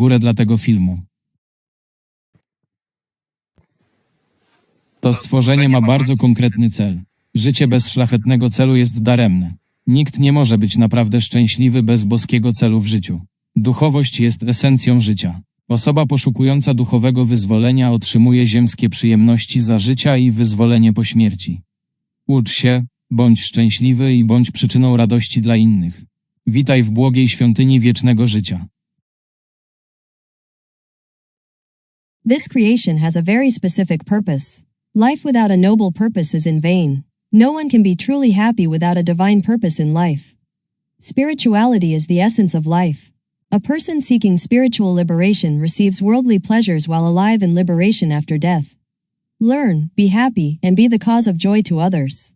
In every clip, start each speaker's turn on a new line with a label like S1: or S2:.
S1: górę dla tego filmu. To stworzenie ma bardzo konkretny cel. Życie bez szlachetnego celu jest daremne. Nikt nie może być naprawdę szczęśliwy bez boskiego celu w życiu. Duchowość jest esencją życia. Osoba poszukująca duchowego wyzwolenia otrzymuje ziemskie przyjemności za życia i wyzwolenie po śmierci. Ucz się, bądź szczęśliwy i bądź przyczyną radości dla innych. Witaj w błogiej świątyni wiecznego życia.
S2: This creation has a very specific purpose. Life without a noble purpose is in vain. No one can be truly happy without a divine purpose in life. Spirituality is the essence of life. A person seeking spiritual liberation receives worldly pleasures while alive and liberation after death. Learn, be happy, and be the cause of joy to others.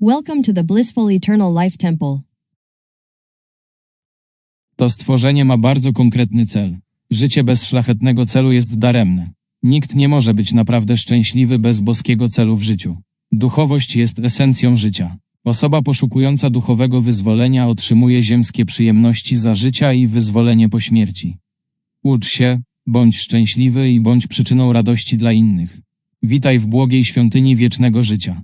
S2: Welcome to the blissful eternal life temple.
S1: To stworzenie ma bardzo konkretny cel. Życie bez szlachetnego celu jest daremne. Nikt nie może być naprawdę szczęśliwy bez boskiego celu w życiu. Duchowość jest esencją życia. Osoba poszukująca duchowego wyzwolenia otrzymuje ziemskie przyjemności za życia i wyzwolenie po śmierci. Ucz się, bądź szczęśliwy i bądź przyczyną radości dla innych. Witaj w błogiej świątyni wiecznego życia.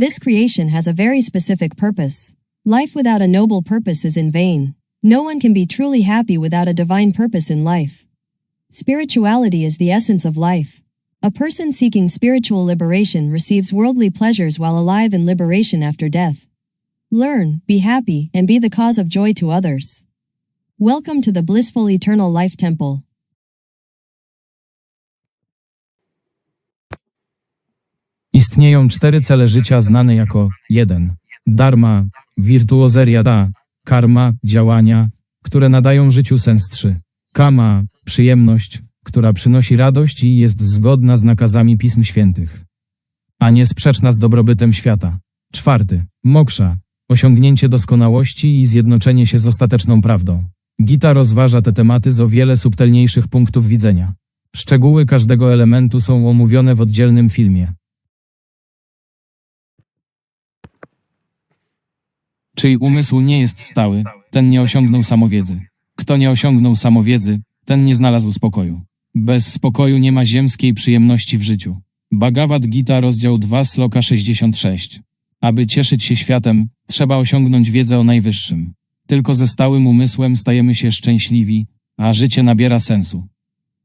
S2: This creation has a very specific purpose. Life without a noble purpose is in vain. No one can be truly happy without a divine purpose in life. Spirituality is the essence of life. A person seeking spiritual liberation receives worldly pleasures while alive and liberation after death. Learn, be happy, and be the cause of joy to others. Welcome to the blissful eternal life temple.
S1: Istnieją cztery cele życia znane jako 1. Dharma, wirtuozeria da, karma, działania, które nadają życiu sens 3. Kama, przyjemność, która przynosi radość i jest zgodna z nakazami Pism Świętych, a nie sprzeczna z dobrobytem świata. Czwarty. Moksza, osiągnięcie doskonałości i zjednoczenie się z ostateczną prawdą. Gita rozważa te tematy z o wiele subtelniejszych punktów widzenia. Szczegóły każdego elementu są omówione w oddzielnym filmie. Czyj umysł nie jest stały, ten nie osiągnął samowiedzy. Kto nie osiągnął samowiedzy, ten nie znalazł spokoju. Bez spokoju nie ma ziemskiej przyjemności w życiu. Bhagavad Gita rozdział 2 sloka 66. Aby cieszyć się światem, trzeba osiągnąć wiedzę o najwyższym. Tylko ze stałym umysłem stajemy się szczęśliwi, a życie nabiera sensu.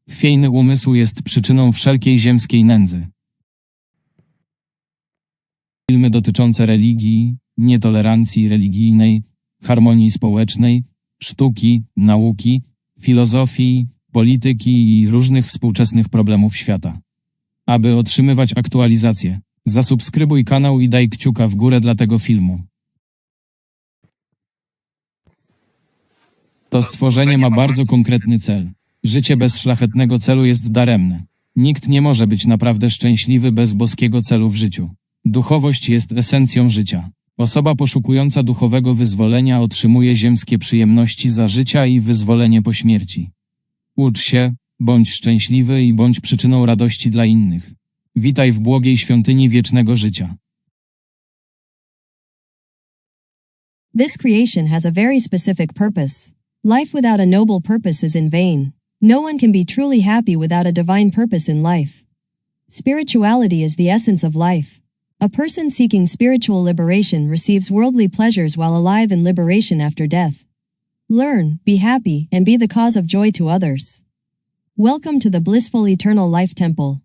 S1: Chwiejny umysł jest przyczyną wszelkiej ziemskiej nędzy. Filmy dotyczące religii, nietolerancji religijnej, harmonii społecznej, sztuki, nauki, filozofii, polityki i różnych współczesnych problemów świata. Aby otrzymywać aktualizacje, zasubskrybuj kanał i daj kciuka w górę dla tego filmu. To stworzenie ma bardzo konkretny cel. Życie bez szlachetnego celu jest daremne. Nikt nie może być naprawdę szczęśliwy bez boskiego celu w życiu. Duchowość jest esencją życia. Osoba poszukująca duchowego wyzwolenia otrzymuje ziemskie przyjemności za życia i wyzwolenie po śmierci. Ucz się, bądź szczęśliwy i bądź przyczyną radości dla innych. Witaj w błogiej świątyni wiecznego życia.
S2: This creation has a very specific purpose. Life without a noble purpose is in vain. No one can be truly happy without a divine purpose in life. Spirituality is the essence of life. A person seeking spiritual liberation receives worldly pleasures while alive and liberation after death. Learn, be happy, and be the cause of joy to others. Welcome to the blissful eternal life temple.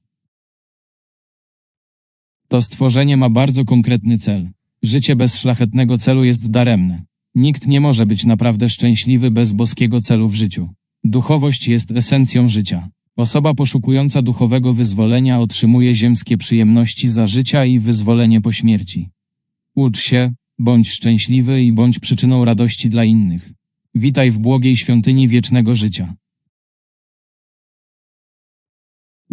S1: To stworzenie ma bardzo konkretny cel. Życie bez szlachetnego celu jest daremne. Nikt nie może być naprawdę szczęśliwy bez boskiego celu w życiu. Duchowość jest esencją życia. Osoba poszukująca duchowego wyzwolenia otrzymuje ziemskie przyjemności za życia i wyzwolenie po śmierci. Ucz się, bądź szczęśliwy i bądź przyczyną radości dla innych. Witaj w błogiej świątyni wiecznego życia.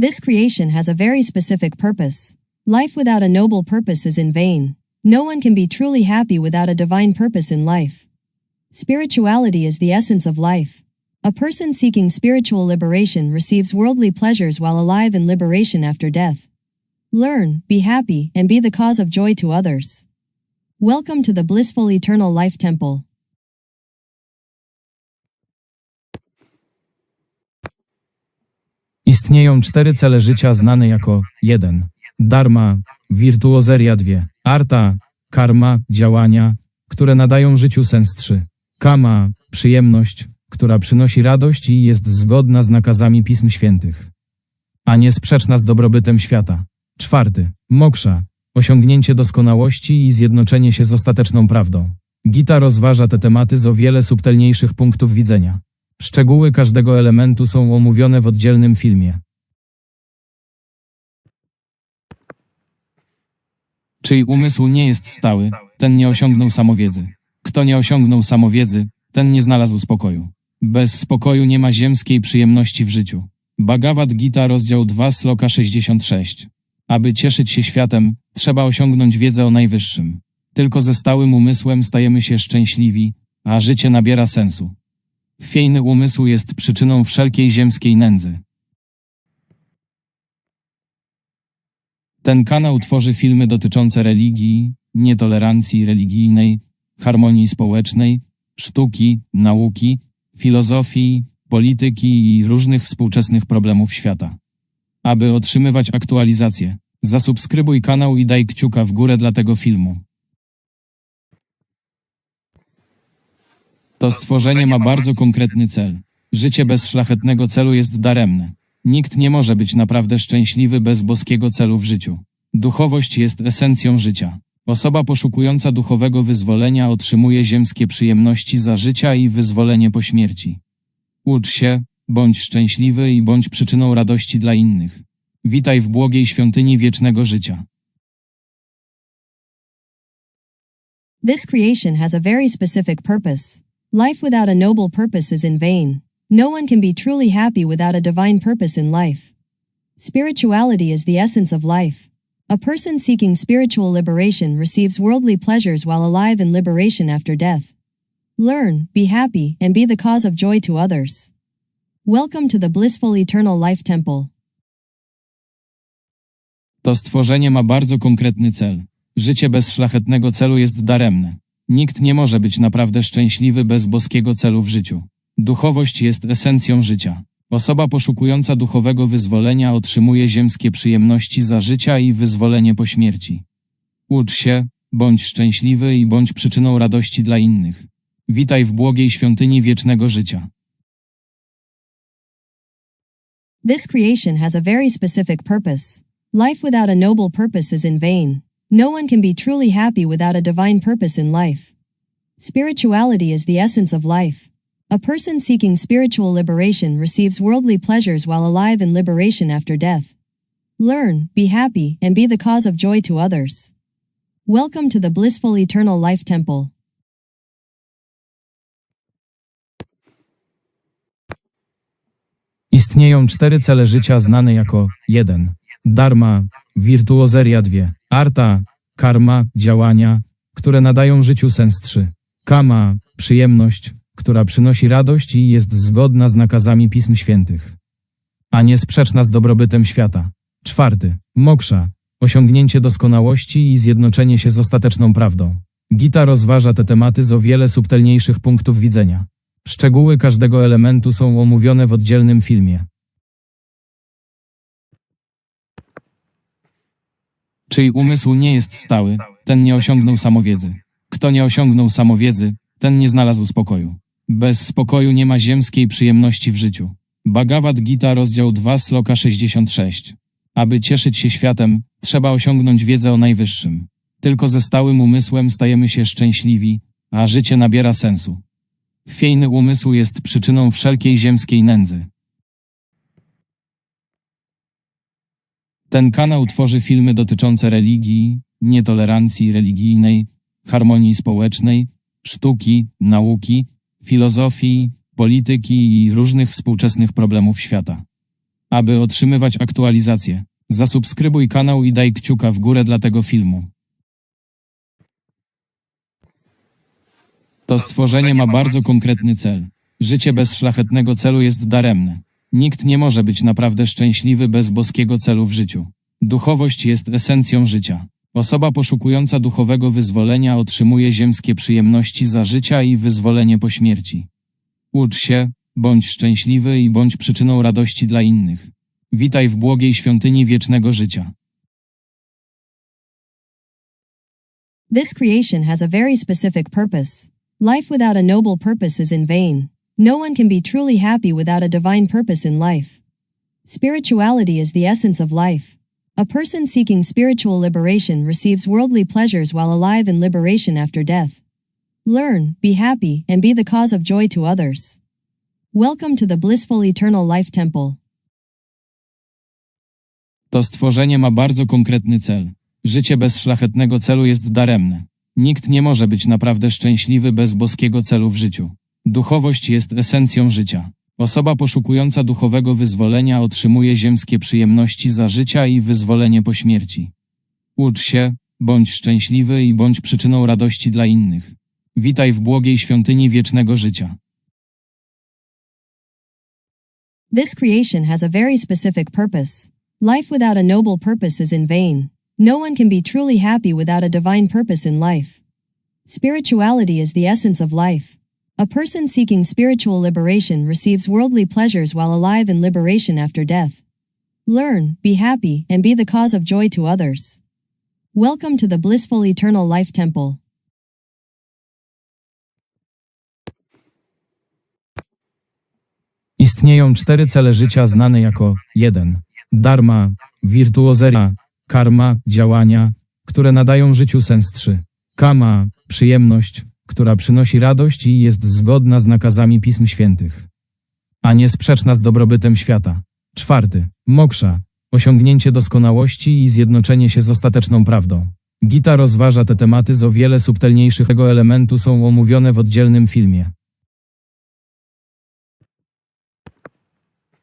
S2: This creation has a very specific purpose. Life without a noble purpose is in vain. No one can be truly happy without a divine purpose in life. Spirituality is the essence of life. A person seeking spiritual liberation receives worldly pleasures while alive and liberation after death. Learn, be happy, and be the cause of joy to others. Welcome to the Blissful Eternal Life Temple.
S1: Istnieją cztery cele życia znane jako 1. Dharma, wirtuozeria 2. Arta, karma, działania, które nadają życiu sens 3. Kama, przyjemność, która przynosi radość i jest zgodna z nakazami Pism Świętych, a nie sprzeczna z dobrobytem świata. Czwarty. Moksha, osiągnięcie doskonałości i zjednoczenie się z ostateczną prawdą. Gita rozważa te tematy z o wiele subtelniejszych punktów widzenia. Szczegóły każdego elementu są omówione w oddzielnym filmie. Czyj umysł nie jest stały, ten nie osiągnął samowiedzy. Kto nie osiągnął samowiedzy, ten nie znalazł spokoju. Bez spokoju nie ma ziemskiej przyjemności w życiu. Bhagavad Gita, rozdział 2, sloka 66. Aby cieszyć się światem, trzeba osiągnąć wiedzę o najwyższym. Tylko ze stałym umysłem stajemy się szczęśliwi, a życie nabiera sensu. Chwiejny umysł jest przyczyną wszelkiej ziemskiej nędzy. Ten kanał tworzy filmy dotyczące religii, nietolerancji religijnej, harmonii społecznej, sztuki, nauki, filozofii, polityki i różnych współczesnych problemów świata. Aby otrzymywać aktualizacje, zasubskrybuj kanał i daj kciuka w górę dla tego filmu. To stworzenie ma bardzo konkretny cel. Życie bez szlachetnego celu jest daremne. Nikt nie może być naprawdę szczęśliwy bez boskiego celu w życiu. Duchowość jest esencją życia. Osoba poszukująca duchowego wyzwolenia otrzymuje ziemskie przyjemności za życia i wyzwolenie po śmierci. Ucz się, bądź szczęśliwy i bądź przyczyną radości dla innych. Witaj w błogiej świątyni wiecznego życia.
S2: This creation has a very specific purpose. Life without a noble purpose is in vain. No one can be truly happy without a divine purpose in life. Spirituality is the essence of life. A person seeking spiritual liberation receives worldly pleasures while alive and liberation after death. Learn, be happy, and be the cause of joy to others. Welcome to the blissful eternal life temple.
S1: To stworzenie ma bardzo konkretny cel. Życie bez szlachetnego celu jest daremne. Nikt nie może być naprawdę szczęśliwy bez boskiego celu w życiu. Duchowość jest esencją życia. Osoba poszukująca duchowego wyzwolenia otrzymuje ziemskie przyjemności za życia i wyzwolenie po śmierci. Ucz się, bądź szczęśliwy i bądź przyczyną radości dla innych. Witaj w błogiej świątyni wiecznego życia.
S2: This creation has a very specific purpose. Life without a noble purpose is in vain. No one can be truly happy without a divine purpose in life. Spirituality is the essence of life. A person seeking spiritual liberation receives worldly pleasures while alive and liberation after death. Learn, be happy, and be the cause of joy to others. Welcome to the blissful eternal life temple.
S1: Istnieją cztery cele życia znane jako 1. Dharma, wirtuozeria 2. Arta, karma, działania, które nadają życiu sens 3. Kama, przyjemność, która przynosi radość i jest zgodna z nakazami Pism Świętych, a nie sprzeczna z dobrobytem świata. Czwarty. Moksha, osiągnięcie doskonałości i zjednoczenie się z ostateczną prawdą. Gita rozważa te tematy z o wiele subtelniejszych punktów widzenia. Szczegóły każdego elementu są omówione w oddzielnym filmie. Czyj umysł nie jest stały, ten nie osiągnął samowiedzy. Kto nie osiągnął samowiedzy, ten nie znalazł spokoju. Bez spokoju nie ma ziemskiej przyjemności w życiu. Bhagavad Gita, rozdział 2, sloka 66. Aby cieszyć się światem, trzeba osiągnąć wiedzę o najwyższym. Tylko ze stałym umysłem stajemy się szczęśliwi, a życie nabiera sensu. Chwiejny umysł jest przyczyną wszelkiej ziemskiej nędzy. Ten kanał tworzy filmy dotyczące religii, nietolerancji religijnej, harmonii społecznej, sztuki, nauki, filozofii, polityki i różnych współczesnych problemów świata. Aby otrzymywać aktualizacje, zasubskrybuj kanał i daj kciuka w górę dla tego filmu. To stworzenie ma bardzo konkretny cel. Życie bez szlachetnego celu jest daremne. Nikt nie może być naprawdę szczęśliwy bez boskiego celu w życiu. Duchowość jest esencją życia. Osoba poszukująca duchowego wyzwolenia otrzymuje ziemskie przyjemności za życia i wyzwolenie po śmierci. Ucz się, bądź szczęśliwy i bądź przyczyną radości dla innych. Witaj w błogiej świątyni wiecznego życia.
S2: This creation has a very specific purpose. Life without a noble purpose is in vain. No one can be truly happy without a divine purpose in life. Spirituality is the essence of life. A person seeking spiritual liberation receives worldly pleasures while alive and liberation after death. Learn, be happy, and be the cause of joy to others. Welcome to the blissful eternal life temple.
S1: To stworzenie ma bardzo konkretny cel. Życie bez szlachetnego celu jest daremne. Nikt nie może być naprawdę szczęśliwy bez boskiego celu w życiu. Duchowość jest esencją życia. Osoba poszukująca duchowego wyzwolenia otrzymuje ziemskie przyjemności za życia i wyzwolenie po śmierci. Ucz się, bądź szczęśliwy i bądź przyczyną radości dla innych. Witaj w błogiej świątyni wiecznego życia.
S2: This creation has a very specific purpose. Life without a noble purpose is in vain. No one can be truly happy without a divine purpose in life. Spirituality is the essence of life. A person seeking spiritual liberation receives worldly pleasures while alive and liberation after death. Learn, be happy, and be the cause of joy to others. Welcome to the blissful eternal life temple.
S1: Istnieją cztery cele życia znane jako 1. Dharma, wirtuozeria, karma, działania, które nadają życiu sens 3. Kama, przyjemność, która przynosi radość i jest zgodna z nakazami Pism Świętych, a nie sprzeczna z dobrobytem świata. Czwarty. Moksza, osiągnięcie doskonałości i zjednoczenie się z ostateczną prawdą. Gita rozważa te tematy z o wiele subtelniejszych tego elementu są omówione w oddzielnym filmie.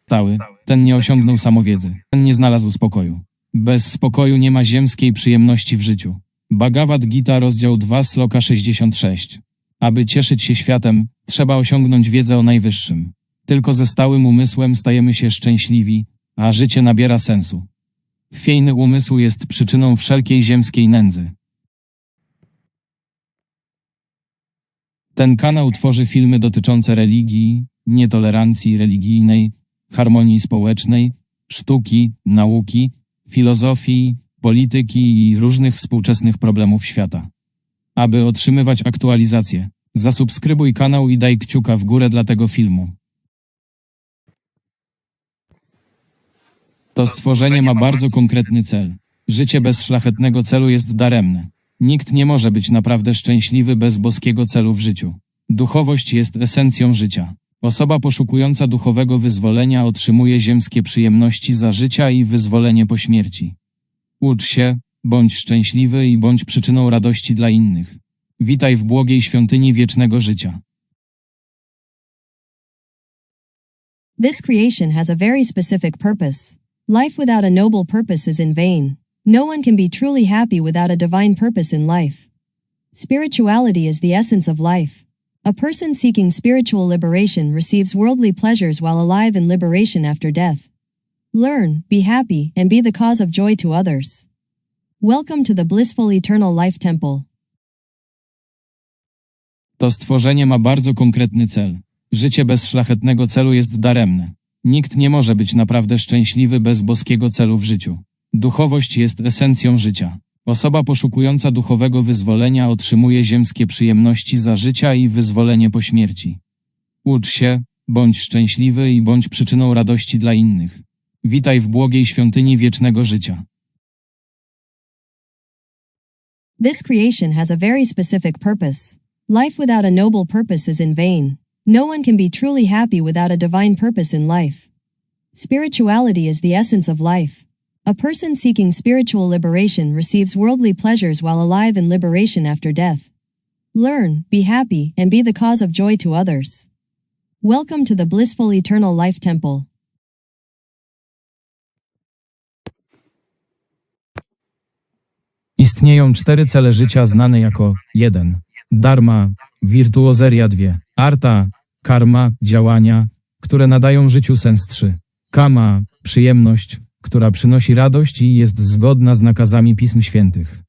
S1: Stały, ten nie osiągnął samowiedzy, ten nie znalazł spokoju. Bez spokoju nie ma ziemskiej przyjemności w życiu. Bhagavad Gita rozdział 2 sloka 66. Aby cieszyć się światem, trzeba osiągnąć wiedzę o najwyższym. Tylko ze stałym umysłem stajemy się szczęśliwi, a życie nabiera sensu. Chwiejny umysł jest przyczyną wszelkiej ziemskiej nędzy. Ten kanał tworzy filmy dotyczące religii, nietolerancji religijnej, harmonii społecznej, sztuki, nauki, filozofii, polityki i różnych współczesnych problemów świata. Aby otrzymywać aktualizacje, zasubskrybuj kanał i daj kciuka w górę dla tego filmu. To stworzenie ma bardzo konkretny cel. Życie bez szlachetnego celu jest daremne. Nikt nie może być naprawdę szczęśliwy bez boskiego celu w życiu. Duchowość jest esencją życia. Osoba poszukująca duchowego wyzwolenia otrzymuje ziemskie przyjemności za życia i wyzwolenie po śmierci. Ucz się, bądź szczęśliwy i bądź przyczyną radości dla innych. Witaj w błogiej świątyni wiecznego życia.
S2: This creation has a very specific purpose. Life without a noble purpose is in vain. No one can be truly happy without a divine purpose in life. Spirituality is the essence of life. A person seeking spiritual liberation receives worldly pleasures while alive and liberation after death. Learn, be happy, and be the cause of joy to others. Welcome to the blissful eternal life temple.
S1: To stworzenie ma bardzo konkretny cel. Życie bez szlachetnego celu jest daremne. Nikt nie może być naprawdę szczęśliwy bez boskiego celu w życiu. Duchowość jest esencją życia. Osoba poszukująca duchowego wyzwolenia otrzymuje ziemskie przyjemności za życia i wyzwolenie po śmierci. Ucz się, bądź szczęśliwy i bądź przyczyną radości dla innych. Witaj w błogiej świątyni wiecznego życia.
S2: This creation has a very specific purpose. Life without a noble purpose is in vain. No one can be truly happy without a divine purpose in life. Spirituality is the essence of life. A person seeking spiritual liberation receives worldly pleasures while alive and liberation after death. Learn, be happy, and be the cause of joy to others. Welcome to the blissful eternal life temple.
S1: Istnieją cztery cele życia znane jako 1. Dharma, wirtuozeria 2. Arta, karma, działania, które nadają życiu sens 3. Kama, przyjemność, która przynosi radość i jest zgodna z nakazami Pism Świętych,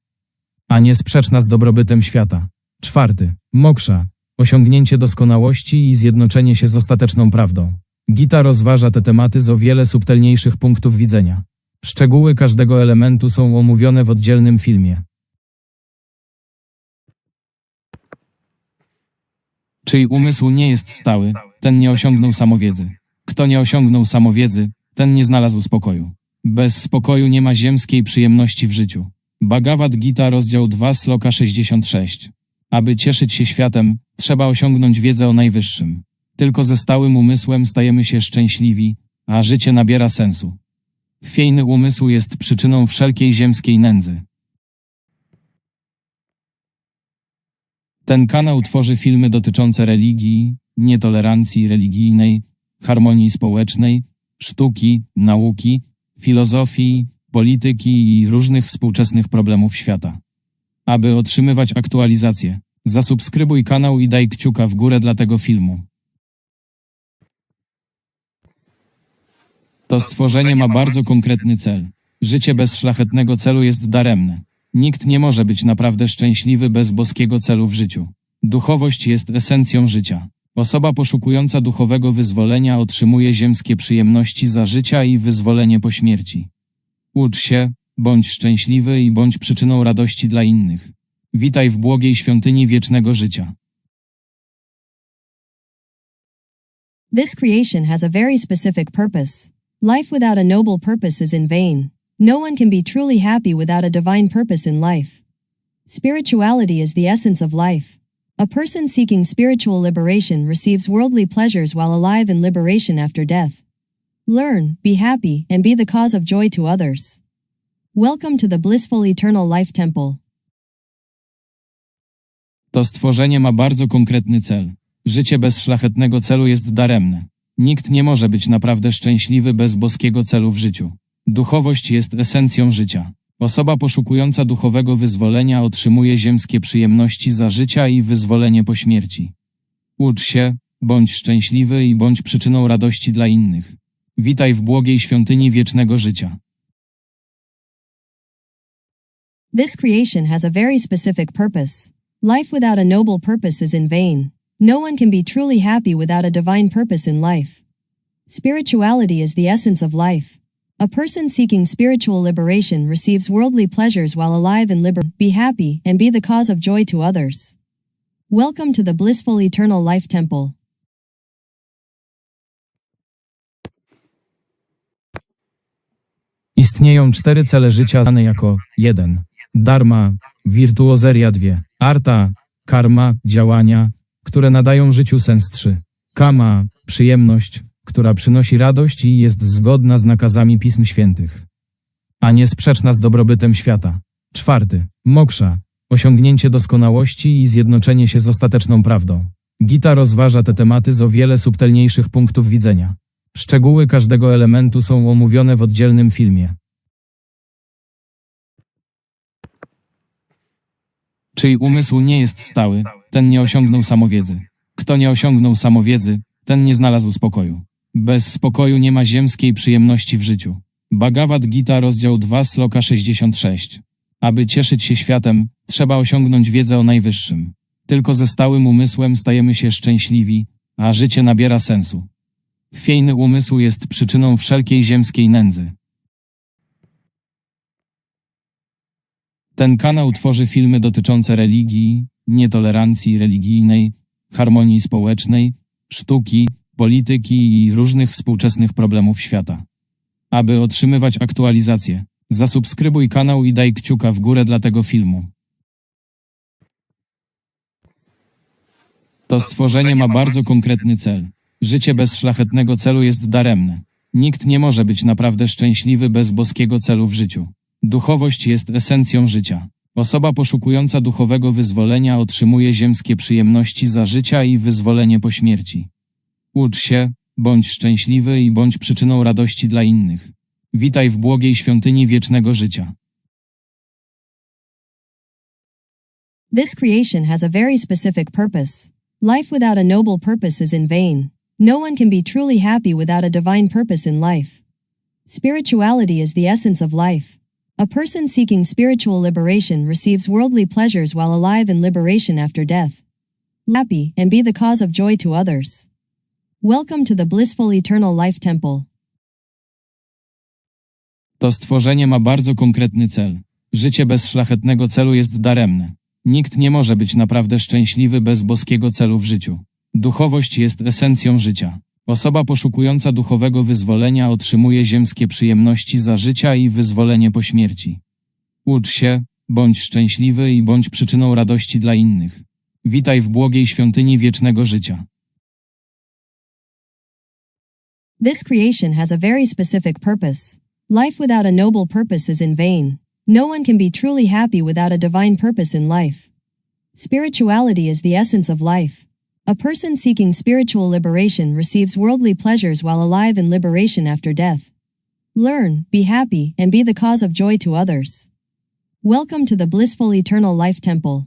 S1: a nie sprzeczna z dobrobytem świata. Czwarty. Moksza, osiągnięcie doskonałości i zjednoczenie się z ostateczną prawdą. Gita rozważa te tematy z o wiele subtelniejszych punktów widzenia. Szczegóły każdego elementu są omówione w oddzielnym filmie. Czyj umysł nie jest stały, ten nie osiągnął samowiedzy. Kto nie osiągnął samowiedzy, ten nie znalazł spokoju. Bez spokoju nie ma ziemskiej przyjemności w życiu. Bhagavad Gita, rozdział 2, sloka 66. Aby cieszyć się światem, trzeba osiągnąć wiedzę o najwyższym. Tylko ze stałym umysłem stajemy się szczęśliwi, a życie nabiera sensu. Chwiejny umysł jest przyczyną wszelkiej ziemskiej nędzy. Ten kanał tworzy filmy dotyczące religii, nietolerancji religijnej, harmonii społecznej, sztuki, nauki, filozofii, polityki i różnych współczesnych problemów świata. Aby otrzymywać aktualizacje, zasubskrybuj kanał i daj kciuka w górę dla tego filmu. To stworzenie ma bardzo konkretny cel. Życie bez szlachetnego celu jest daremne. Nikt nie może być naprawdę szczęśliwy bez boskiego celu w życiu. Duchowość jest esencją życia. Osoba poszukująca duchowego wyzwolenia otrzymuje ziemskie przyjemności za życia i wyzwolenie po śmierci. Ucz się, bądź szczęśliwy i bądź przyczyną radości dla innych. Witaj w błogiej świątyni wiecznego życia.
S2: This creation has a very specific purpose. Life without a noble purpose is in vain. No one can be truly happy without a divine purpose in life. Spirituality is the essence of life. A person seeking spiritual liberation receives worldly pleasures while alive and liberation after death. Learn, be happy, and be the cause of joy to others. Welcome to the blissful eternal life temple.
S1: To stworzenie ma bardzo konkretny cel. Życie bez szlachetnego celu jest daremne. Nikt nie może być naprawdę szczęśliwy bez boskiego celu w życiu. Duchowość jest esencją życia. Osoba poszukująca duchowego wyzwolenia otrzymuje ziemskie przyjemności za życia i wyzwolenie po śmierci. Ucz się, bądź szczęśliwy i bądź przyczyną radości dla innych. Witaj w błogiej świątyni wiecznego życia.
S2: This creation has a very specific purpose. Life without a noble purpose is in vain. No one can be truly happy without a divine purpose in life. Spirituality is the essence of life. A person seeking spiritual liberation receives worldly pleasures while alive and liber. Be happy and be the cause of joy to others. Welcome to the blissful eternal life temple.
S1: Istnieją cztery cele życia znane jako 1. Dharma, wirtuozeria 2. Arta, karma, działania, które nadają życiu sens 3. Kama, przyjemność, która przynosi radość i jest zgodna z nakazami Pism Świętych, a nie sprzeczna z dobrobytem świata. Czwarty. Moksza, osiągnięcie doskonałości i zjednoczenie się z ostateczną prawdą. Gita rozważa te tematy z o wiele subtelniejszych punktów widzenia. Szczegóły każdego elementu są omówione w oddzielnym filmie. Czyj umysł nie jest stały, ten nie osiągnął samowiedzy. Kto nie osiągnął samowiedzy, ten nie znalazł spokoju. Bez spokoju nie ma ziemskiej przyjemności w życiu. Bhagavad Gita, rozdział 2, sloka 66. Aby cieszyć się światem, trzeba osiągnąć wiedzę o najwyższym. Tylko ze stałym umysłem stajemy się szczęśliwi, a życie nabiera sensu. Chwiejny umysł jest przyczyną wszelkiej ziemskiej nędzy. Ten kanał tworzy filmy dotyczące religii, nietolerancji religijnej, harmonii społecznej, sztuki, polityki i różnych współczesnych problemów świata. Aby otrzymywać aktualizacje, zasubskrybuj kanał i daj kciuka w górę dla tego filmu. To stworzenie ma bardzo konkretny cel. Życie bez szlachetnego celu jest daremne. Nikt nie może być naprawdę szczęśliwy bez boskiego celu w życiu. Duchowość jest esencją życia. Osoba poszukująca duchowego wyzwolenia otrzymuje ziemskie przyjemności za życia i wyzwolenie po śmierci. Ucz się, bądź szczęśliwy i bądź przyczyną radości dla innych. Witaj w błogiej świątyni wiecznego życia.
S2: This creation has a very specific purpose. Life without a noble purpose is in vain. No one can be truly happy without a divine purpose in life. Spirituality is the essence of life. A person seeking spiritual liberation receives worldly pleasures while alive and liberation after death. Happy and be the cause of joy to others. Welcome to the blissful eternal life temple.
S1: To stworzenie ma bardzo konkretny cel. Życie bez szlachetnego celu jest daremne. Nikt nie może być naprawdę szczęśliwy bez boskiego celu w życiu. Duchowość jest esencją życia. Osoba poszukująca duchowego wyzwolenia otrzymuje ziemskie przyjemności za życia i wyzwolenie po śmierci. Ucz się, bądź szczęśliwy i bądź przyczyną radości dla innych. Witaj w błogiej świątyni wiecznego życia.
S2: This creation has a very specific purpose. Life without a noble purpose is in vain. No one can be truly happy without a divine purpose in life. Spirituality is the essence of life. A person seeking spiritual liberation receives worldly pleasures while alive and liberation after death. Learn, be happy, and be the cause of joy to others. Welcome to the blissful eternal life temple.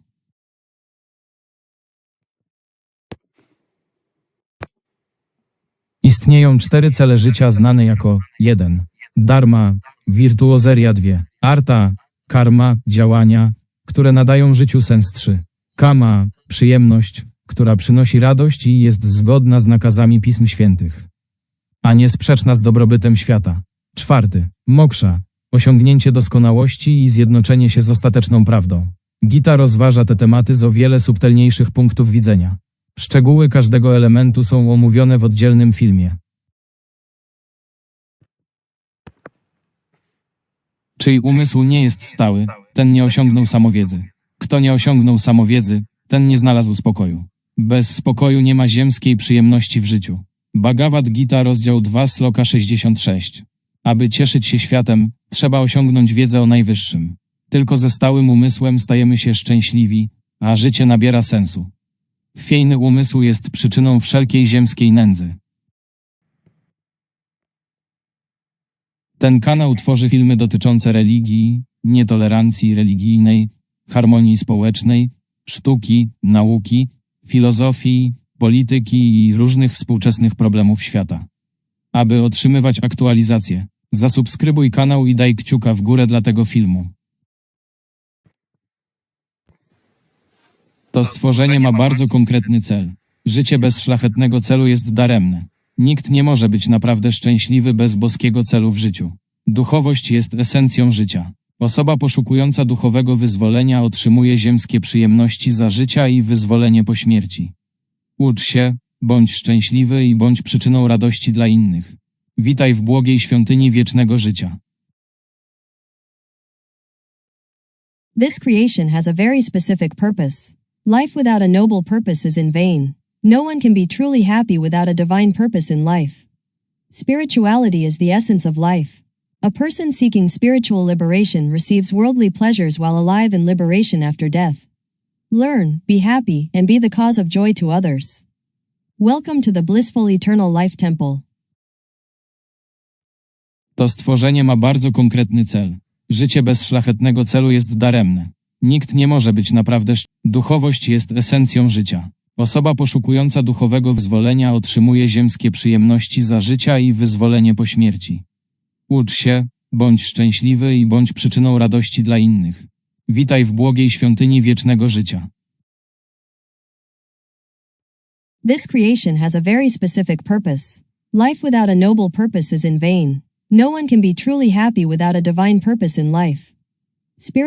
S1: Istnieją cztery cele życia znane jako 1. Dharma, wirtuozeria 2. Arta, karma, działania, które nadają życiu sens 3. Kama, przyjemność, która przynosi radość i jest zgodna z nakazami Pism Świętych, a nie sprzeczna z dobrobytem świata. Czwarty. Moksha, osiągnięcie doskonałości i zjednoczenie się z ostateczną prawdą. Gita rozważa te tematy z o wiele subtelniejszych punktów widzenia. Szczegóły każdego elementu są omówione w oddzielnym filmie. Czyj umysł nie jest stały, ten nie osiągnął samowiedzy. Kto nie osiągnął samowiedzy, ten nie znalazł spokoju. Bez spokoju nie ma ziemskiej przyjemności w życiu. Bhagavad Gita, rozdział 2, sloka 66. Aby cieszyć się światem, trzeba osiągnąć wiedzę o najwyższym. Tylko ze stałym umysłem stajemy się szczęśliwi, a życie nabiera sensu. Chwiejny umysł jest przyczyną wszelkiej ziemskiej nędzy. Ten kanał tworzy filmy dotyczące religii, nietolerancji religijnej, harmonii społecznej, sztuki, nauki, filozofii, polityki i różnych współczesnych problemów świata. Aby otrzymywać aktualizacje, zasubskrybuj kanał i daj kciuka w górę dla tego filmu. To stworzenie ma bardzo konkretny cel. Życie bez szlachetnego celu jest daremne. Nikt nie może być naprawdę szczęśliwy bez boskiego celu w życiu. Duchowość jest esencją życia. Osoba poszukująca duchowego wyzwolenia otrzymuje ziemskie przyjemności za życia i wyzwolenie po śmierci. Ucz się, bądź szczęśliwy i bądź przyczyną radości dla innych. Witaj w błogiej świątyni wiecznego życia.
S2: This creation has a very specific purpose. Life without a noble purpose is in vain. No one can be truly happy without a divine purpose in life. Spirituality is the essence of life. A person seeking spiritual liberation receives worldly pleasures while alive and liberation after death. Learn, be happy, and be the cause of joy to others. Welcome to the blissful eternal life temple.
S1: To stworzenie ma bardzo konkretny cel. Życie bez szlachetnego celu jest daremne. Nikt nie może być naprawdę sz... Duchowość jest esencją życia. Osoba poszukująca duchowego wyzwolenia otrzymuje ziemskie przyjemności za życia i wyzwolenie po śmierci. Ucz się, bądź szczęśliwy i bądź przyczyną radości dla innych. Witaj w błogiej świątyni wiecznego życia.
S2: This creation has a very specific purpose. Life without a noble purpose is in vain. No one can be truly happy without a divine purpose in life. Spirit